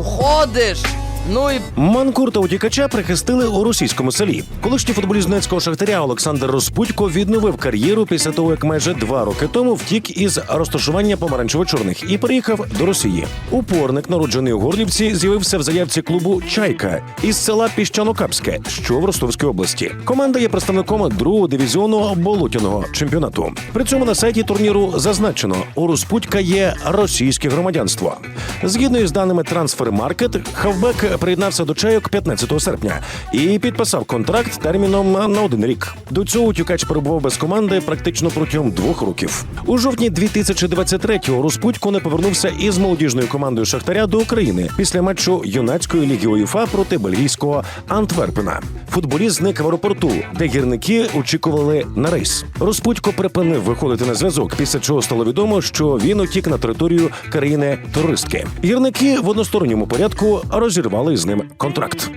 Уходиш! Ну і Манкурта утікача прихистили у російському селі. Колишній футболіст Донецького шахтаря Олександр Розпудько відновив кар'єру після того, як майже два роки тому втік із розташування помаранчево-чорних і переїхав до Росії. Упорник, народжений у Горлівці, з'явився в заявці клубу Чайка із села Піщанокапське, що в Ростовській області. Команда є представником другого дивізіону болотяного чемпіонату. При цьому на сайті турніру зазначено, у Розпудька є російське громадянство. Згідно із даними Трансфермаркет, Хавбек приєднався до чайок 15 серпня і підписав контракт терміном на один рік. До цього утікач перебував без команди практично протягом двох років. У жовтні 2023-го Розпудько не повернувся із молодіжною командою Шахтаря до України після матчу юнацької ліги УЄФА проти бельгійського Антверпена. Футболіст зник в аеропорту, де гірники очікували на рейс. Розпудько припинив виходити на зв'язок, після чого стало відомо, що він утік на територію країни терористки. Гірники в односторонньому порядку розірвали з ним контракт.